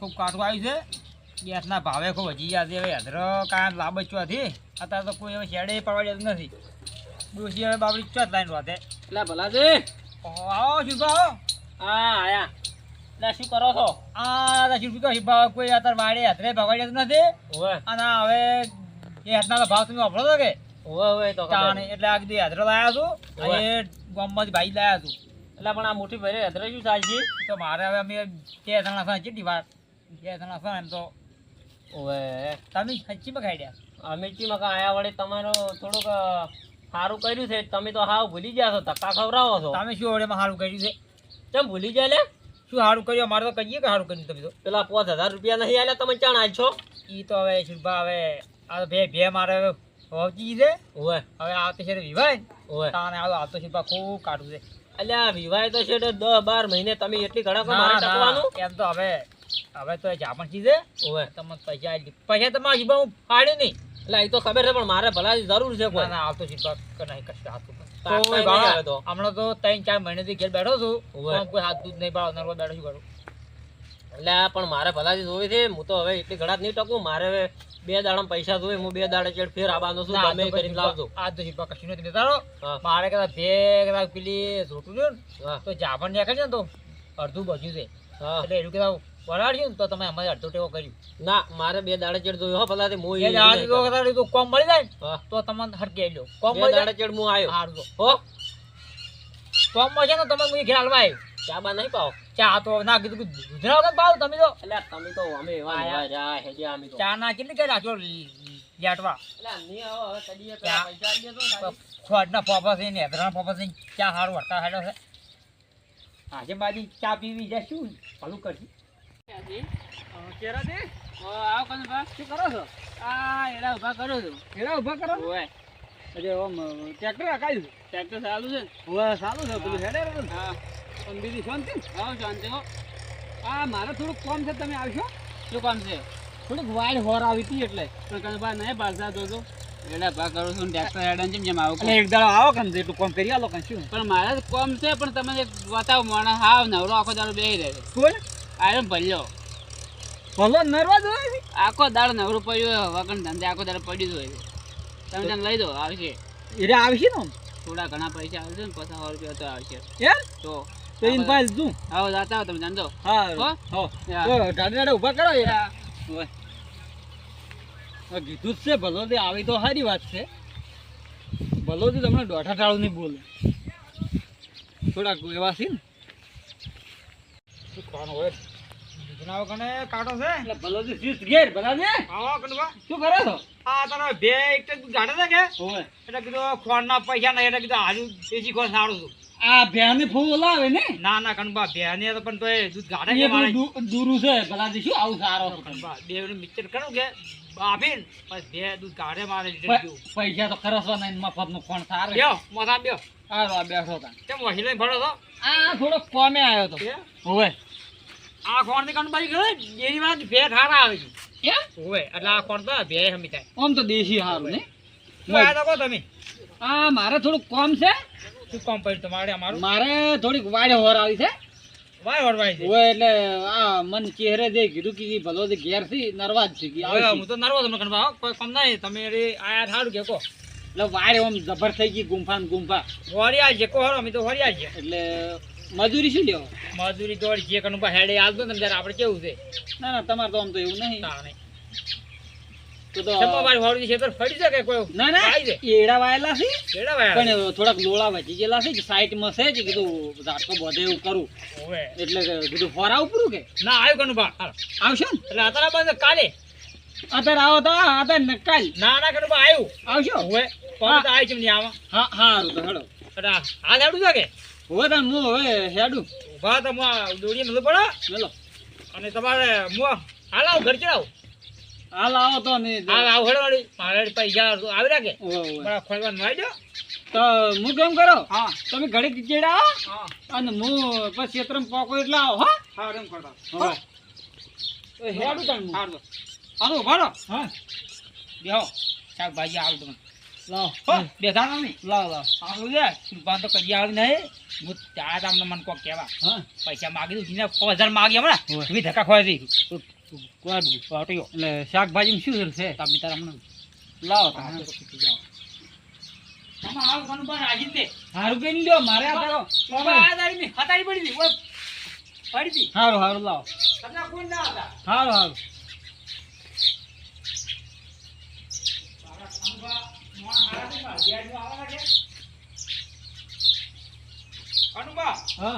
ખૂબ કાઠું આવ્યું છે. ગેસના ભાવે ખૂબ હજી ગયા છે. હવે હેદરો કાંઈ લાભ ચોથી અત્યારે તો કોઈ હવે શેડે પડવા દેતું નથી. ડોસી હવે બાબડી ચોથ લાઈન વાતે એટલે છે આવો શુભા આવો હા આયા. એટલે શું કરો છો? આ શુભ તો શુભા કોઈ અત્યારે વાડે હેદરે ભગવાઈ દેતું નથી? અને હવે એ હાથના તો ભાવ તમે વાપરો છો કે? તો એટલે આ કીધું હેદરો લાયા છું? અને ગામમાંથી ભાઈ લાયા છું. એટલે પણ આ મોટી ભાઈ અધરે શું ચાલશે તો મારે હવે અમે બે જણા છે કેટલી વાર બે જણા છે એમ તો. ઓવે તમે હચ્ચીમાં ખાઈ અમે અમીરજી મકા આયા વડે તમારો થોડુંક સારું કર્યું છે. તમે તો હાવ ભૂલી ગયા છો ધક્કા ખવરાવો છો. તમે શું ઓળેમાં સારું કર્યું છે? કેમ ભૂલી ગયા લે? શું સારું કર્યું? અમારે તો કહીએ કે સારું કર્યું તમે તો. પેલા પાંચ હજાર રૂપિયા નહીં આલ્યા તમે ચાણ આલ છો? એ તો હવે શુભા હવે આ તો બે બે મારે પહોંચી છે. ઓવે. હવે આવતી છે વિવાહ. ઓવે. તાને આવો આવતો શુભા ખૂબ કાઢું છે. અલ્યા વિવાહ તો છે દસ બાર મહિને તમે એટલી ઘણા મારે ટકવાનું? એમ તો હવે હવે તો જાપણ છે ઓવે. તમને પૈસા પૈસા તમારા શુભા હું ફાડ્યું નહીં. એટલે એ તો ખબર છે પણ મારે ભલા જરૂર છે કોઈ. ના આવતો શુભા કે નહીં કશું આવતું તો. હમણાં તો ત્રણ ચાર મહિનાથી ઘેર બેઠો છું. ઓવે. કોઈ હાથ દૂધ નહીં નરવા બેઠો છું કરું એટલે પણ મારે ભલાથી જોવી છે. હું તો હવે એટલી જ નહીં ટકું. મારે હવે બે દાડા પૈસા જોવે હું બે દાડા ચેડ ફેર આવવાનો છું. તમે આ કરીને લાવજો. આ તો શિલ્પા કશું નથી લેતારો. મારે કદાચ બે કદાચ પેલી જોતું ને હા. તો જાભણ નીકળે છે ને તો અડધું બચ્યું છે. હા. એટલે એનું કદાચ વરાડ્યું ને તો તમે અમારે અડધો ટેવો કર્યું. ના મારે બે દાડે ચેડ જોયો. હો ભલાથી મો એ દાડાથી તો કદાચ તો કોમ મળી જાય તો તમને હરકે લ્યો કોમ મળી દાડે ચેડ હું આવ્યો. હારું હો. કોમ મળશે ને તમે મને ઘેર હાલવા આવ્યું. ચા બા નહીં પાવ? ચા તો ના કીધું કે ગુજરાત પાવ તમે તો. એટલે તમે તો અમે એવા આયા. જા હેજે અમે તો. ચા ના કેટલી કે રાખ્યો લેટવા. એટલે ની આવો હવે કદીએ ચા. પૈસા દે તો. છોડના પાપા છે ને હેદરાના પાપા છે ચા સારું વળતા હાડો છે. આજે બાજી ચા પીવી જાય શું? ભલું કરશું આવો કનભા. શું કરો છો આ એડા ઊભા કરો છો એડા ઊભા કરો ઓય અરે ઓમ ટ્રેક્ટર હકાયું ટ્રેક્ટર ચાલુ છે ને? સારું છે પેલું હેડે હા પણ બીજી શાંતિ ને? શાંતિ હો આ મારે થોડુંક કોમ છે તમે આવશો શું કામ છે થોડુંક વાડ હોર આવી હતી એટલે પણ કનભા નહીં પાડતા જોજો એડા ભા કરો છો ટ્રેક્ટર હેડા જેમ જેમ આવો એટલે એક દાડો આવો કે ને એટલું કોમ કરી આલો શું પણ મારે કોમ છે પણ તમે બતાવો માણસ હાવ નવરો આખો દાડો બેહી રહે કોણ આયો ભલ્યો. ભલો નરવા છે? આખો દાડો નવરો પડ્યો વગર ધંધે આખો દાડો પડ્યું જ હોય તમે તને લઈ દો આવશે. એટલે આવશે ને થોડા ઘણા પૈસા આવશે ને પચાસ રૂપિયા તો આવશે. એમ? તો તો ઇન પાસ તું આવો જાતા તમે જાણજો હા? હો? હો દાડે ઊભા કરો યાર કીધું જ છે ભલો તે આવી તો સારી વાત છે. ભલો તે તમને દોઢા ટાળું નહીં બોલે. થોડાક એવા છે ને. શું ખાવાનું હોય? જનાવો કને કાઢો છે. એટલે ભલો શિસ્ત ને આવો કનવા શું કરે છો? આ તને બે એક ગાડે છે કે? ઓય. એટલે કીધું ખોળના પૈસા નહીં એટલે કીધું આજુ દેશી ખોળ સારું છું આ ભ્યાને ફૂલ લાવે ને? ના ના કનબા બે તો પણ તો એ દૂધ ગાડે કે મારે દૂરું છે ભલાથી શું આવું સારો કનબા બે નું મિક્સર કરું કે પછી બે દૂધ ગાડે મારે પૈસા તો મફતનું ખોણ સારું. બ્યો મોસા બ્યો આ બેઠો તા કેમ વહી લઈને ફરો છો? આ થોડો કોમે આવ્યો તો? ઓય. આ ખોણની ભાઈ ગયો ડેરી માં ભે હારા આવે છે. ઓવે એટલે આ ખોણ તો ભે હમી થાય. આમ તો દેશી હારું ને? આયા તો તમે? આ મારે થોડુંક કોમ છે. શું કામ પડ્યું તમારે અમારું? મારે થોડીક વાડે હોર આવી છે. વાય વળવાય છે? ઓય એટલે આ મન ચહેરે જે કીધું કે ભલો જે ઘેરથી નરવા જ છે કે હવે હું તો નર્વસ તમને હો, કોઈ કામ નહીં. તમે રે આયા થાડું કે કો? એટલે વાડે આમ જબર થઈ ગઈ ગુંફા ગુંફા. હોરિયા છે કો હરો અમે તો હોરિયા છે. એટલે મજૂરી શું લેવો? મજૂરી તો જે કનબા હેડે આલતો ને ત્યારે આપણે કેવું છે? ના ના તમારે તો આમ તો એવું નહીં. ના નહીં. તો તો તમારી વાળી છે તો ફરી શકે કોઈ ના ના આવી એડા વાયેલા છે. કેડા વાયા પણ થોડાક લોળા વચી ગયેલા છે કે સાઈડમાં છે કે કીધું ઝાટકો બધે એવું કરું. ઓવે. એટલે કીધું ફોરા ઉપરું કે? ના આવ્યું કનબા હાલો. આવશો ને? એટલે અત્યારે બંધ કાલે. અત્યારે આવો તો અત્યારે નકાલ. ના ના કનબા આવ્યું આવશો? ઓવે. તો આવી છે ને આમાં હા હા તો હેડો. એટલે હાલ હેડું છે કે? હવે તાન હું હવે હેડું. ઊભા તો આ દોડીએ મળું પડો. મેલો. અને તમારે હું હાલ આવું ઘર ચડાવું હાલ આવો તો ને. હાલ આવું હેડો વાળી મારે પૈસા આવી રાખે. બરા ખોલવાનું આવી દો. તો હું કેમ કરો? હા. તમે ઘડી ચીચેડા અને હું પછી ક્ષેત્રમાં પોકો એટલે આવો હા? હા એમ કરતા. હવે. હેડું હું. હારું. ઊભા રહો. હા. બેહો. શાકભાજી આવું તમે લાવ. બેઠા નહીં લાવ લાવ. સારું છે. સુભાન તો કદી આવી નહીં. હું ત્યાં તમને મને કોક કહેવા. હા. પૈસા માગી દઉં જીને પાંચ હજાર માગી હમણાં. એવી ધક્કા દઈ કોઈ પાટીઓ એટલે શાકભાજી શું છે? તમે તારા હમણાં લાવો. જાઓ. આવું. હારું આ તારો બાબા આ દાડી ની હતાડી પડી હતી. ઓય, પડી હતી. હારું હારું લાવો તમને કોઈ ના હતા. હારું હારું આપણા ખાનુભા મોણા હારા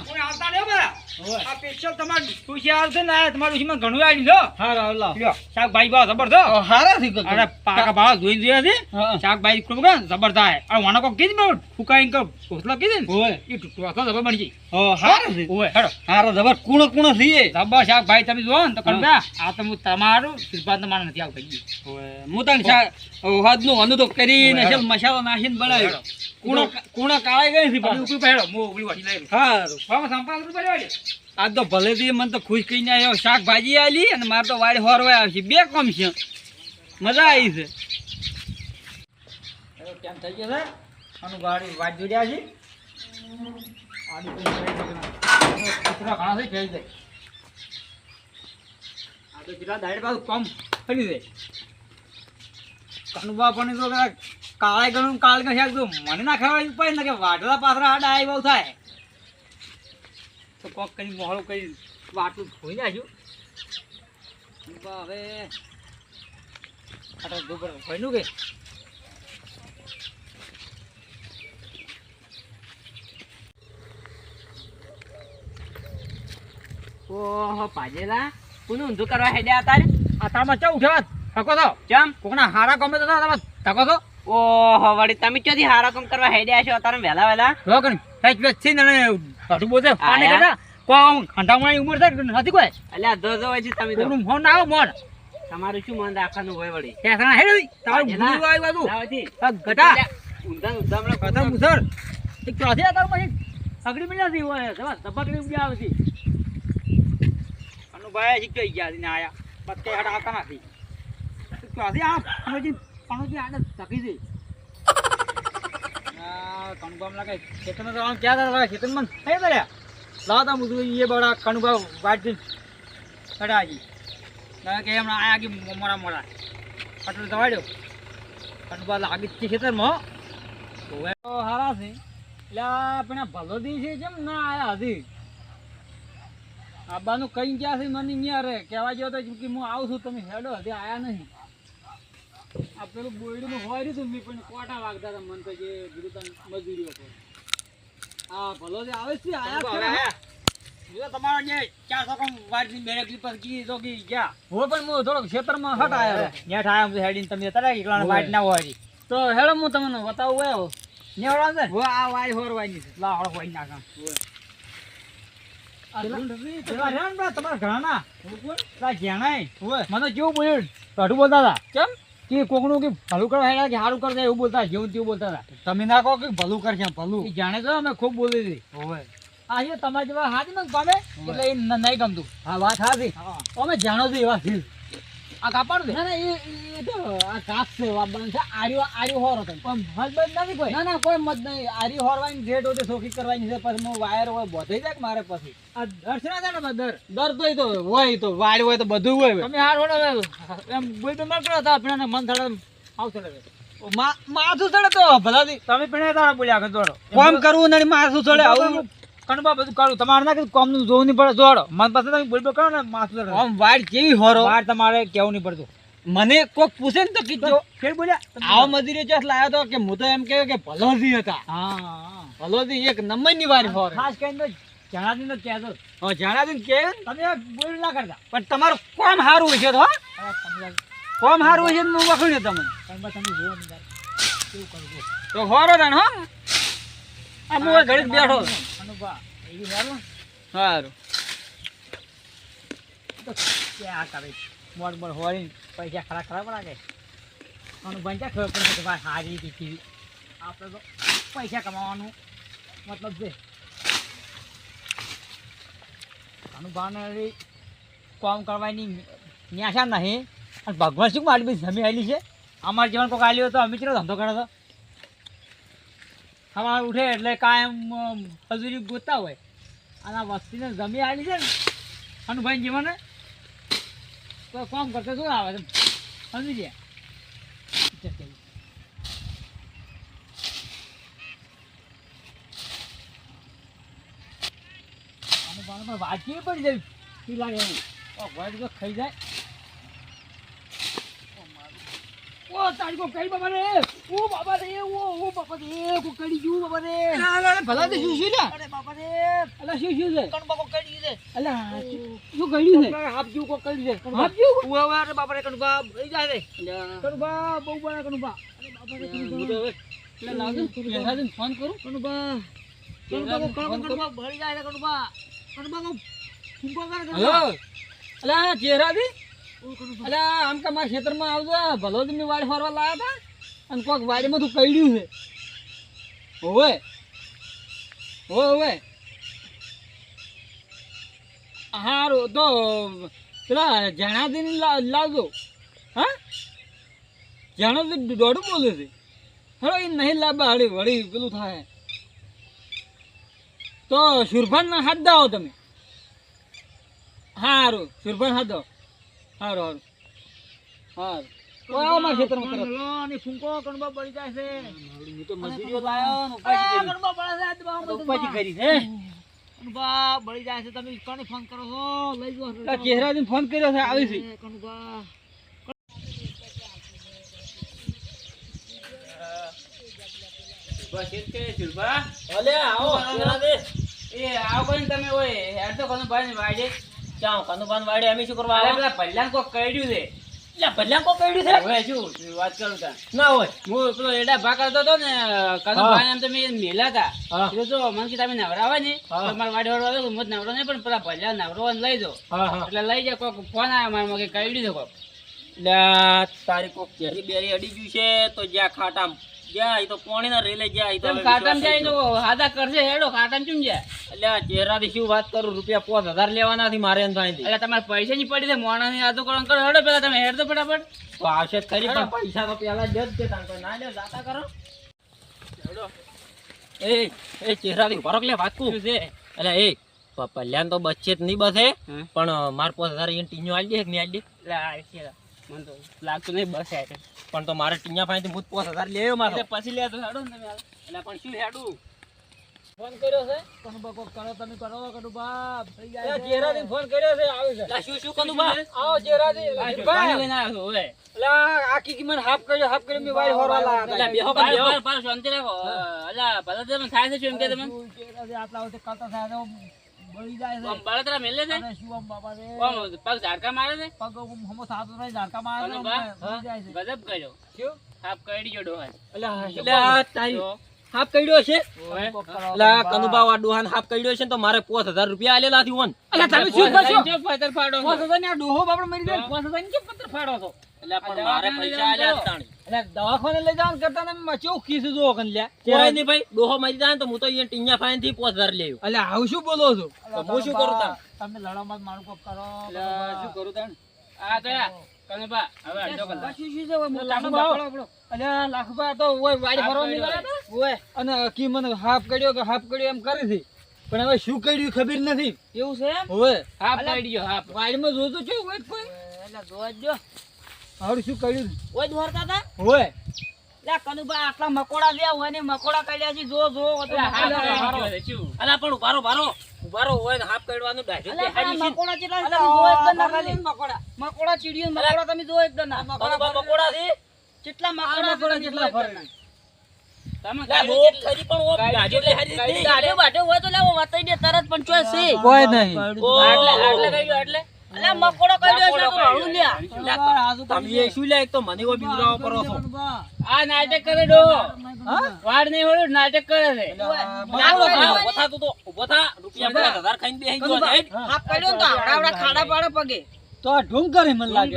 હું આવતા નહીં. હોય આ તમારે આવશે ને આ તમારું ડોશીમાં ઘણું આવી લો હારું હારું લાવો. લ્યો ભાવ જબરદસ્ત હારા થઈ અરે પાકા ભાવ જોઈ જોયા છે? હા શાકભાજી ખૂબ ગણ જબરદસ્ત આ વાનો કોક કીધી બરાબર ફૂકાઈ કે ઘોસલા કીધી ને? હોય એ તો જબર બની જાય ઓ હારા છે. ઓય હેડો. હારા જબર કુણો કુણો થઈએ. જબર શાકભાજી તમે જોવો ને તો કણબા આ તો હું તમારું મારે નથી આવતા ઈ. હું તને શા હાથનું અનુ તો કરીને છે મસાલો નાખીને બનાવ્યો. કુણો કુણો કાળાઈ ગઈ છે પણ પાછું. પહેરો મો હું ઉપરી વાસી લઈ. હારું. ભાવમાં સંપાદન રૂપિયા આજ તો ભલે બી મને તો ખુશ કરીને આવ્યો શાકભાજી આલી અને મારે તો વાડી હોરવા આવશે. બે કોમ છે. મજા આવી છે. કેમ આ કામ ફરી જાય તો કાળે ગણું કાળ તો મને ના ખવાય ઉપાય ને કે વાટલા પાથરા હાડા બહુ થાય. તો કોક કરી મોહળો કરી વાટલું ધોઈ નાખ્યું. હવે આટલો દુબર ભયનું કે ઓહો પાજેલા. કોનું ઊંધું કરવા હેડ્યા તારે આ તારમાં ચો ઉઠ્યા થકો તો ચમ? કોકના હારા ગમે તો તમે થકો તો ઓહો વળી તમે ચોથી હારા કામ કરવા હેડ્યા છો? તારે વહેલા વહેલા. રોકણ સાચ વેચ છે ને કાઢું બોલશે પાણી? કરતા કોમ ખંડામણી ઉમર થાય નથી કોઈ? અલ્યા દો દો હજી તમે તો. ફોન ના આવે મોન તમારું શું મન રાખવાનું હોય વળી? કે સણા હેડી તારું પાજેલા. ગુરુ આવી બાજુ ઘટા. ઊંધા ઊંધા હમણાં કથા મુસર એક ચોથી આતા પછી અગડી મિલા થી હોય જવા તબકડી ઉડી આવે છે. અનુ ભાઈ શીખ ગઈ ગયા ને આયા? પત્તે હટ આવતા નથી. ચોથી આ પણોજી ધકી દે. આ કણુબામ લાગે ખેતરમાં ક્યાં માં થઈ ગયા લાવતા મુદુ એ બડા કણુબા વાટી ચડાજી કે હમણાં કે મોરા મોરા. એટલે દવાડ્યો કણુબા લાગી જ ખેતરમાં. ઓવે તો હારા છે. એટલે આપણે ભલોદી છે કેમ ના આયા હજી? આબાનું કઈ ગયા છે મને અહીંયા રે. કહેવા જેવો તો કે હું આવું છું. તમે હેડો, હજી આયા નહીં. આ પેલું બોયડીનું હોય રહ્યું મેં પણ કોટા વાગતા હતા મને તો જે ગુરુતન મજૂરીઓ પર હા ભલો જે આવે છે આયા હવે हाँ। આયા. જો તમારો જે ચાર સકમ વાટની બેરેક લીપર કી તો કી ગયા. હું પણ હું થોડોક ખેતરમાં હટ આયો નેઠ આયા હું હેડીને તમે તરા એકલાને વાટ ના હોય તો હેડો હું તમને બતાવું આવ્યો નેવડા છે હો આ વાય હોરવાની છે. લા હોય નાખા આ પેલા- ઢૂંઢ હતી, પેલા રહ્યા ને પેલા તમારા ઘણા મને કેવું બોલ્યું? કાઢું બોલતા હતા. કેમ? કે કોકનું કે ભલું કરવા હેડા કે સારું કરતા એવું બોલતા જેવું તેવું બોલતા હતા. તમે ના કહો કે ભલું કરશે ભલું. જાણે તો અમે ખૂબ બોલી હતી હોય આ છે તમારા જેવા હાથ ને ગમે એટલે એ નહીં ગમતું. હા વાત હાથી હા. અમે જાણો છો એવા છે આ કાપાડું દે ના ના એ તો આ કાપ છે વાબાન છે આર્યો આર્યો હોરો હતો પણ મતબત નથી કોઈ? ના ના કોઈ મત નહીં. આરી હોરવાની રેટ હોય સોખી કરવાની છે પછી હું વાયર હોય બોધી જાય મારે પછી? આ દર્શન છે ને દર દર તો તો હોય તો વાડ હોય તો બધું હોય તમે હાર હોડો એમ બોલ તો મળતો હતા આપણે મન થડે આવતો રહે માથું ચડે તો ભલાથી તમે પણ તારા બોલ્યા દોડો કોમ કરવું નહીં માથું ચડે આવું કણબા બધું કાઢું. તમારે ના કોમનું જોવું નહીં પડે. જોડો મન પાસે તમે બોલ બોલ કરો ને માથું આમ વાડ કેવી હોરો? વાડ તમારે કેવું નહીં પડતું. મને કોક પૂછે ને તો કીધું ફેર બોલ્યા. આવો મજૂરી ચોથ લાયો તો કે હું તો એમ કહ્યું કે ભલોજી હતા. હા. હા ભલોથી એક નંબરની વાર હોર. ખાસ કરીને તો જણાદી નથી કહેતો હવે જાણા કે. તમે બોલ ના કરતા. પણ તમારું કોમ સારું હોય છે તો હા? કોમ સારું હોય છે તો હું વખણ્યો તમને. તમે જોવો તો હોરો તાણ હો. આ હવે ઘડીક બેઠો. હેરો. સારું તો ક્યાં કરે મોડ પૈસા ખરા ખરાબ લાગે. અનુભવ ક્યાં ખબર પડે કે હારી આપણે તો પૈસા કમાવાનું મતલબ છે. અનુભવને કામ કરવાની ન્યાસા નહીં. અને ભગવાન શું મારી બધી જમી આવેલી છે? અમારા જીવન કોઈક આવ્યું તો અમે ચેટલો ધંધો કર્યો તો સવાર ઉઠે એટલે કાયમ મજૂરી ગોતતા હોય. અને આ વસ્તીને જમી આવેલી છે ને અનુભાઈ મને તો કામ કરતો શું આવે છે સમજી ગયા? વાંચી પડી જાય? શું લાગે એવું ઓ તો ખાઈ જાય. ઓ તારી કો કઈ બાબા ઓ બાબા રે ઓ ઓ બાબા રે કો કડી ગયું બાબા રે ભલા તે શું શું લે અરે બાબા રે અલા શું શું છે? કણ બાબા કડી છે. અલા શું કડ્યું છે? હાફ જેવું કો છે. હાફ જેવું? ઓ અરે બાબા રે કણ બા લઈ જાય રે કણ બા બહુ બા કણ બા અરે બાબા રે કણ બા એટલે લાગે પેલા ફોન કરું. કણ બા કણ બા કણ કણ બા ભરી જાય રે કણ બા કણ બા કો ફૂંકો કણ બા અલા ચહેરા અલા આમ કે મારા ખેતરમાં આવજો. ભલો તમે વાડી ફરવા લાયા હતા? અને કોક વાડીમાં તું પડ્યું છે. ઓવે ઓવે હારું તો પેલા જણાદીને લાવજો. હા? જણાદી દોઢું બોલે છે. હા એ નહીં લાવવા હળી વળી પેલું થાય. તો સુરભાન હાથ દાવો તમે. હારું, સુરભાન હાથ દો હારું હારું. હારું. મારા ખેતરમાં કરો અને ફૂંકો કણબો બળી જાય છે. હું તો મજૂરીઓ લાયો ને ઉપાજી કરી. કણબા બળે છે આ તો ઉપાજી કરી છે કણબા બળી જાય છે તમે કોને ફોન કરો છો? લઈ જો ચહેરાથી ફોન કર્યો છે આવી છે. કણબા. ભલે આવો ચેરાજી. એ આવો કોઈ તમે ઓય હેડ તો કોનો ભાઈ વાડે. ચાલો કનુભાન વાડે? અમે શું કરવા? પેલા ભલ્લાને કોક કઈડ્યું છે. એટલે પડ્યું છે. હવે શું વાત કરું તા ના હોય. હું પેલો એડા ભા કરતો હતો ને કાનો ભાઈ આમ તમે મેલા હતા. એટલે જો મને કે તમે નવરાવા ને. તમારે વાડે વાડો આવ્યો મત નવરો નહીં પણ પેલા ભલ્યા નવરો લઈ હા એટલે લઈ જાય કોક ફોન આવ્યો મારા મગે એટલે તારી ચેરી બેરી અડી ગયું છે તો જ્યાં ખાટામ. તો રેલે ગયા તો કાટામ વિશ્વાસ જાય તો હાદા કરશે હેડો કાટામ ચૂમ જાય. એટલે ચહેરા થી શું વાત કરું રૂપિયા પાંચ હજાર લેવાના થી મારે એટલે તમારે પૈસા ની પડી છે મોણા ની આદુ કરો કરો હેડો પેલા તમે હેડ તો ફટાફટ. તો આવશે ખરી પણ પૈસા તો પેલા જ છે તાન તો ના લે જાતા કરો. એ એ ચહેરા થી રહો લે વાત કું છે? એટલે એ પલ્યાન તો બચે જ નહીં બસે. પણ માર પાંચ હજાર ટીഞ്ഞો આલી દે કે નહીં આલી દે. એટલે મને તો લાગતું નહીં બસ હેઠે પણ તો મારે ટીયા પાસેથી હું પાંચ હજાર લેવો મારે પછી લે તો હેડો ને તમે એટલે પણ શું હેડું ફોન કર્યો છે કણબા કોક કરો તમે કરો કણબા થઈ જાય છે ફોન કર્યો છે આવે છે એટલે શું શું કરું બા આવો ચહેરાથી આ લઈને આવ્યો હવે. એટલે આખી કી હાફ કર્યો હાફ કર્યો મેં વાળી હોરવા લાયા એટલે બેહો પાર- બેહો પાર- શાંતિ રાખો. અલા, ભલા તમે થાય છે શું એમ કે તમે? ચહેરાથી આટલા વખતે કરતા થાય બળી જાય છે. બળતરા મેલે છે? અરે શું બાપા રે? આમ પગ ઝાડકા મારે છે? પગ હમો થાતો નહીં ઝાડકા મારે અને બળી જાય છે. ગજબ કર્યો. શું? હાફ. એટલે તારી કર્યો છે. ડોહાને હાફ ને તો મારે પાંચ હજાર રૂપિયા આલેલા થી ઓન. અલા તમે શું કરશો? હજારની ચો ફાડો છો? પોસ આ ડોહો બાપડો મરી જાય તો? પોસ કેમ પત્થર ફાડો છો? એટલે પણ મારે પૈસા આલ્યા તાણી. એટલે દવાખાને લઈ જવાનું કરતા ને મચો ખીસ જો કન લ્યા? કોઈ નહીં ભાઈ ડોહો મરી જાય તો હું તો અહીંયા ટીંગા ફાઈનથી પાંચ હજાર લેવું એટલે આવું શું બોલો છો? હું શું કરું તાણ? તમે લડામાં મારું કોક કરો શું કરું તાણ? આ તો યા, હવે અડધો કલાક. શું શું છે ઓય, મોટા લાખો મોટા ભાવ. પડો, પડો. અલ્યા લાખુભા તો ઓય વાડી હાફ ફરવા કર્યો ઓય. અને કી મને હાફ કર્યો કે હાફ કર્યો એમ કરી હતી પણ હવે શું કર્યું ખબર નથી. એવું છે એમ? ઓય. હાફ ગયો, હાફ. વાડીમાં જોતો છો ઓય કોઈ? એટલે જોવા જો શું કર્યું? ઓય દોરતા હતા ઓય. લે કનુભા આટલા મકોડા લ્યા હોય ને મકોડા કાઢ્યા છે જો જો અલા, મકોડા પણ ઉભારો ભારો ઉભારો હોય ને હાફ કરવાનું ડાઢું અલા, દેખાડી મકોડા કેટલા છે? તમે જો એકદમ ના ખાલી. મકોડા મકોડા ચીડિયો મકોડા તમે જો એકદમ ના. મકોડા મકોડા મકોડા છે કેટલા જો ફરે તમે લા, કેટલા? દે તરત પણ છે. કોઈ નહીં. એટલે એટલે આટલે? અલા મકોડો કાઢ્યો છે તો મકોડો લ્યા તમે શું લે એક તો મને કોઈ બીવરાવો કરો છો. આ નાટક કરે ડોહો. હા? નહીં હોડ્યું, નાટક કરે છે. ના, ઊભો થા તું તો ઊભો રૂપિયા પાંચ ખાઈને બેસી ગયો છે. હેડ. હાફ કાઢ્યો ને તો આવડા આવડા ખાડા પાડે પગે. તો ઢૂંગ કરી મને લાગે.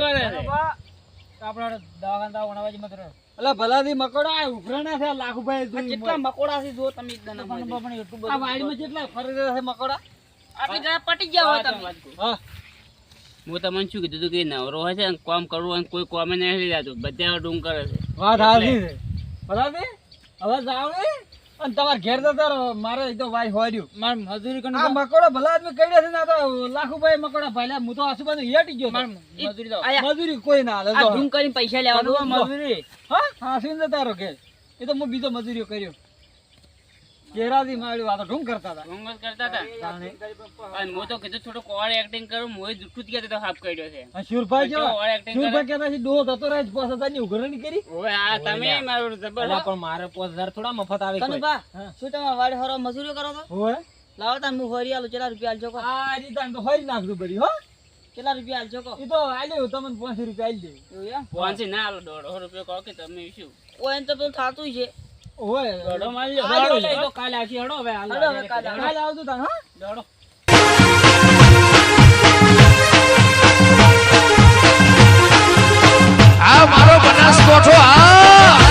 આપણા દવાખાના દવાખાના મત રહો. અલા ભલાથી મકોડા આ ઉભરાણા છે આ લાખુભાઈ આ કેટલા મકોડા છે જો તમે એકદમ પણ એટલું બધું આ વાડીમાં કેટલા ફરી રહ્યા છે મકોડા? આટલી પટી ગયા હોય તમે. હા. હું તમને શું કીધું હતું કે નવરો હશે ને કામ કરવું કોઈ કોમે નહીં લઈ જતું. બધા ડુંગ કરે છે. વાત હાજી છે. બરાબર? હવે જાવ ને અને તમારે ઘેર જતા રહો મારે એક તો વાય હોર્યું મારે મજૂરી કરી આ મકોડા ભલા આદમી કઈ છે ના તો લાખો ભાઈ મકોડા ભાઈ હું તો આસુબાજુ હેટી ગયો તો. મજૂરી મજૂરી કોઈ ના હાલે ડુંગ કરીને પૈસા લેવાનું મજૂરી. હા હાસી જતા રહો ઘેર એ તો હું બીજો મજૂરીઓ કર્યો. કેરાથી મારી વાતો ઢૂંઢ કરતા હતા. ઢોંગસ કરતા હતા? અને હું તો કીધું થોડુંક કોળ એક્ટિંગ કરું મોય જુઠ્ઠું જ કહેતો તો હાફ કર્યો છે. આ શૂરભાઈ એક્ટિંગ શૂરભાઈ કહેતા છે ડોહો થતો રહે છે, પાંચ હજારની ઉઘરાણી કરી. ઓવે આ તમે મારું જબર પણ મારે હજાર થોડા મફત આવે કોઈ. બા શું તમે વાડે હરો મજૂરી કરો તો હોય લાવો તાન હું હોરી આલું કેટલા રૂપિયા આલજો કો આ રીતા તો હોય નાખતું બરી હો. કેટલા રૂપિયા આલજો કો ઈ તો આલ્યો તમને પાંચસો રૂપિયા આલી દે એવું એમ? ના આલો દોઢસો રૂપિયા કહો કે તમે શું? ઓય એમ તો પેલું થાતું છે. હાલો. એ તો કાલે આવશે, હેડો હવે હાલ. હવે કાલે. કાલે આવતું તાન હા દોડો. આ મારો બનાસકોઠો આ